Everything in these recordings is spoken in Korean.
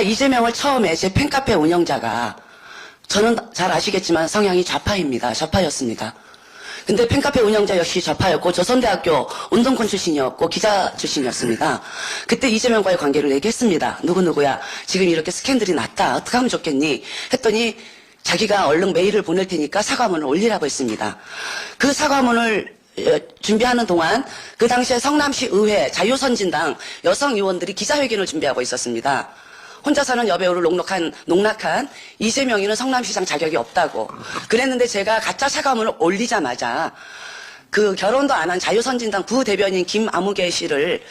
이재명을 처음에 제 팬카페 운영자가 저는 잘 아시겠지만 성향이 좌파입니다. 좌파였습니다. 근데 팬카페 운영자 역시 좌파였고 조선대학교 운동권 출신이었고 기자 출신이었습니다. 그때 이재명과의 관계를 얘기했습니다. 누구누구야 지금 이렇게 스캔들이 났다. 어떻게 하면 좋겠니? 했더니 자기가 얼른 메일을 보낼 테니까 사과문을 올리라고 했습니다. 그 사과문을 어, 준비하는 동안 그 당시에 성남시 의회 자유선진당 여성 의원들이 기자회견을 준비하고 있었습니다. 혼자 사는 여배우를 녹록한, 농락한 이재명이는 성남시장 자격이 없다고. 그랬는데 제가 가짜 사과문을 올리자마자 그 결혼도 안 한 자유선진당 부대변인 김아무개 씨를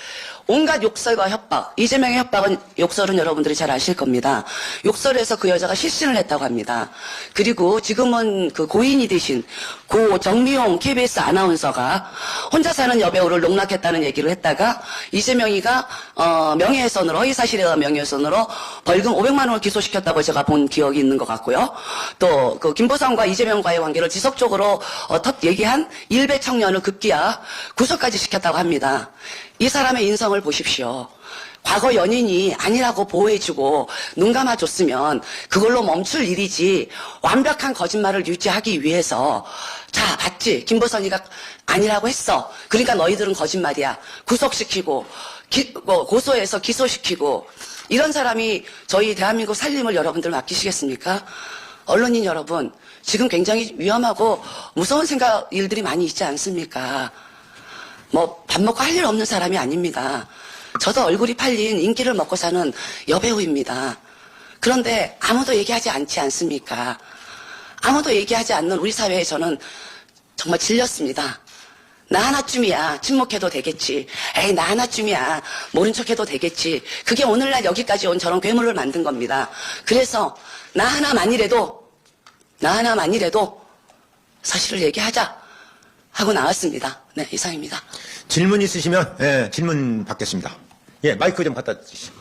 온갖 욕설과 협박, 이재명의 협박은 욕설은 여러분들이 잘 아실 겁니다. 욕설에서 그 여자가 실신을 했다고 합니다. 그리고 지금은 그 고인이 되신 고 정미용 KBS 아나운서가 혼자 사는 여배우를 농락했다는 얘기를 했다가 이재명이가 어, 명예훼손으로 허위사실에 의한 명예훼손으로 벌금 500만 원을 기소시켰다고 제가 본 기억이 있는 것 같고요. 또 그 김보성과 이재명과의 관계를 지속적으로 어, 턱 얘기한 일베 청년을 급기야 구속까지 시켰다고 합니다. 이 사람의 인성을 보십시오. 과거 연인이 아니라고 보호해주고 눈 감아줬으면 그걸로 멈출 일이지 완벽한 거짓말을 유지하기 위해서 자 봤지 김보선이가 아니라고 했어 그러니까 너희들은 거짓말이야 구속시키고 기- 뭐 고소해서 기소시키고 이런 사람이 저희 대한민국 살림을 여러분들 맡기시겠습니까? 언론인 여러분 지금 굉장히 위험하고 무서운 생각 일들이 많이 있지 않습니까? 뭐 밥 먹고 할 일 없는 사람이 아닙니다. 저도 얼굴이 팔린 인기를 먹고 사는 여배우입니다. 그런데 아무도 얘기하지 않지 않습니까? 아무도 얘기하지 않는 우리 사회에 저는 정말 질렸습니다. 나 하나쯤이야. 침묵해도 되겠지. 에이, 나 하나쯤이야. 모른 척해도 되겠지. 그게 오늘날 여기까지 온 저런 괴물을 만든 겁니다. 그래서 나 하나만이라도, 나 하나만이라도 사실을 얘기하자 하고 나왔습니다. 네, 이상입니다. 질문 있으시면 예, 질문 받겠습니다. 예, 마이크 좀 갖다 주시죠.